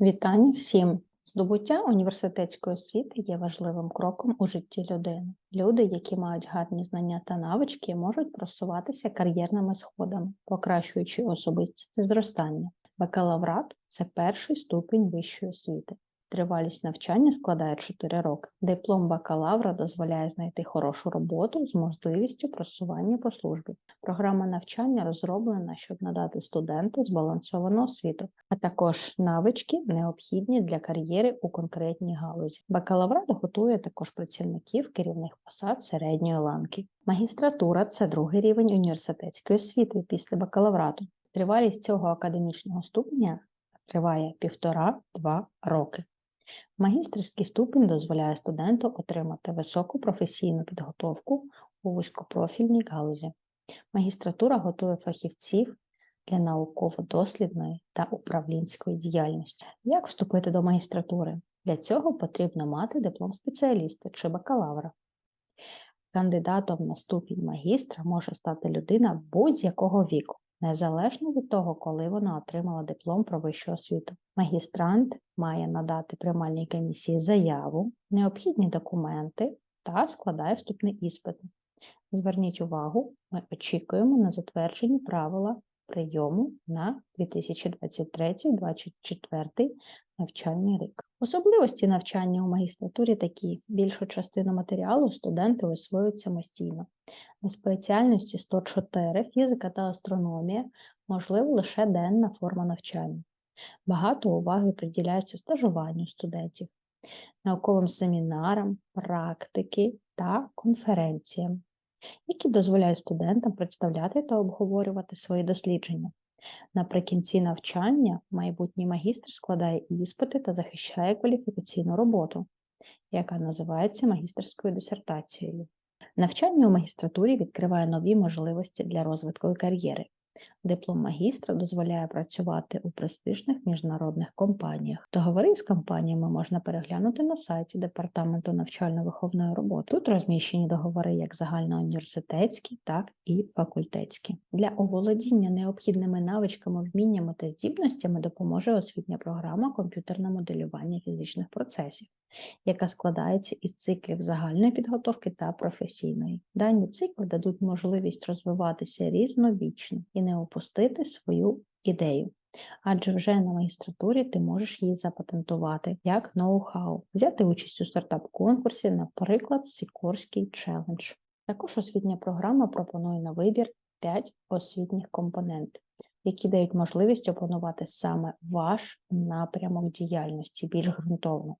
Вітання всім! Здобуття університетської освіти є важливим кроком у житті людини. Люди, які мають гарні знання та навички, можуть просуватися кар'єрними сходами, покращуючи особистість зростання. Бакалаврат це перший ступінь вищої освіти. Тривалість навчання складає 4 роки. Диплом бакалавра дозволяє знайти хорошу роботу з можливістю просування по службі. Програма навчання розроблена, щоб надати студенту збалансовану освіту, а також навички, необхідні для кар'єри у конкретній галузі. Бакалаврат готує також працівників керівних посад середньої ланки. Магістратура це другий рівень університетської освіти після бакалаврату. Тривалість цього академічного ступеня триває півтора-два роки. Магістерський ступінь дозволяє студенту отримати високу професійну підготовку у вузькопрофільній галузі. Магістратура готує фахівців для науково-дослідної та управлінської діяльності. Як вступити до магістратури? Для цього потрібно мати диплом спеціаліста чи бакалавра. Кандидатом на ступінь магістра може стати людина будь-якого віку, незалежно від того, коли вона отримала диплом про вищу освіту. Магістрант має надати приймальній комісії заяву, необхідні документи та складає вступний іспит. Зверніть увагу, ми очікуємо на затверджені правила прийому на 2023-2024 навчальний рік. Особливості навчання у магістратурі такі: більшу частину матеріалу студенти освоюють самостійно. На спеціальності 104 фізика та астрономія можливо лише денна форма навчання. Багато уваги приділяється стажуванню студентів, науковим семінарам, практики та конференціям, які дозволяють студентам представляти та обговорювати свої дослідження. Наприкінці навчання майбутній магістр складає іспити та захищає кваліфікаційну роботу, яка називається магістерською дисертацією. Навчання у магістратурі відкриває нові можливості для розвитку кар'єри. Диплом магістра дозволяє працювати у престижних міжнародних компаніях. Договори з компаніями можна переглянути на сайті Департаменту навчально-виховної роботи. Тут розміщені договори як загальноуніверситетські, так і факультетські. Для оволодіння необхідними навичками, вміннями та здібностями допоможе освітня програма комп'ютерне моделювання фізичних процесів яка складається із циклів загальної підготовки та професійної. Дані цикли дадуть можливість розвиватися різновічно і не опустити свою ідею. Адже вже на магістратурі ти можеш її запатентувати як ноу-хау, взяти участь у стартап-конкурсі, наприклад, Сікорський челендж. Також освітня програма пропонує на вибір 5 освітніх компонентів, які дають можливість опанувати саме ваш напрямок діяльності більш ґрунтовно.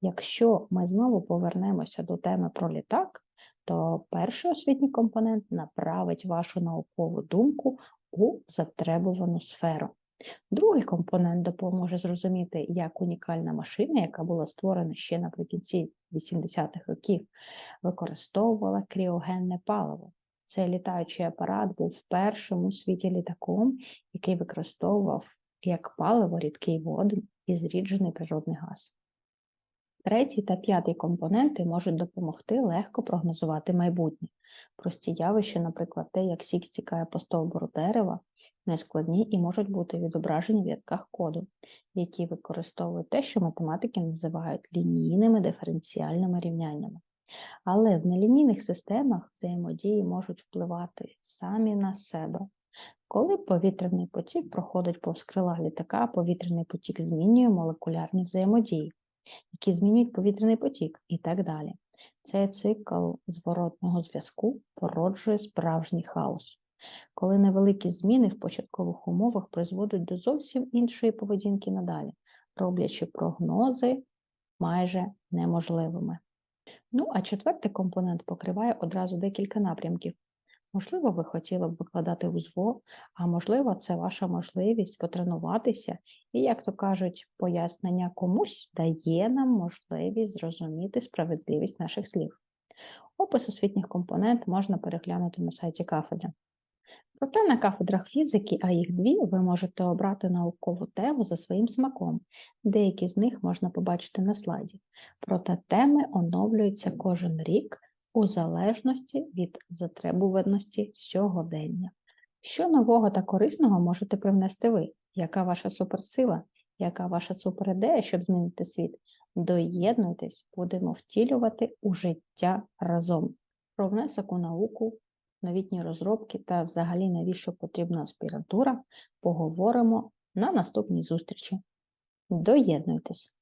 Якщо ми знову повернемося до теми про літак, то перший освітній компонент направить вашу наукову думку у затребувану сферу. Другий компонент допоможе зрозуміти, як унікальна машина, яка була створена ще наприкінці 80-х років, використовувала кріогенне паливо. Цей літаючий апарат був першим у світі літаком, який використовував як паливо рідкий водень і зріджений природний газ. Третій та п'ятий компоненти можуть допомогти легко прогнозувати майбутнє. Прості явища, наприклад, те, як сік стікає по стовбуру дерева, нескладні і можуть бути відображені в рядках коду, які використовують те, що математики називають лінійними диференціальними рівняннями. Але в нелінійних системах взаємодії можуть впливати самі на себе. Коли повітряний потік проходить повз крила літака, повітряний потік змінює молекулярні взаємодії які змінюють повітряний потік і так далі. Цей цикл зворотного зв'язку породжує справжній хаос, коли невеликі зміни в початкових умовах призводять до зовсім іншої поведінки надалі, роблячи прогнози майже неможливими. Ну, а четвертий компонент покриває одразу декілька напрямків, Можливо, ви хотіли б викладати у ЗВО, а можливо, це ваша можливість потренуватися і, як то кажуть, пояснення комусь дає нам можливість зрозуміти справедливість наших слів. Опис освітніх компонент можна переглянути на сайті кафедри. Проте на кафедрах фізики, а їх дві, ви можете обрати наукову тему за своїм смаком. Деякі з них можна побачити на слайді. Проте теми оновлюються кожен рік у залежності від затребуваності сьогодення. Що нового та корисного можете привнести ви? Яка ваша суперсила? Яка ваша суперідея, щоб змінити світ? Доєднуйтесь, будемо втілювати у життя разом. Про внесок у науку, новітні розробки та взагалі навіщо потрібна аспірантура поговоримо на наступній зустрічі. Доєднуйтесь!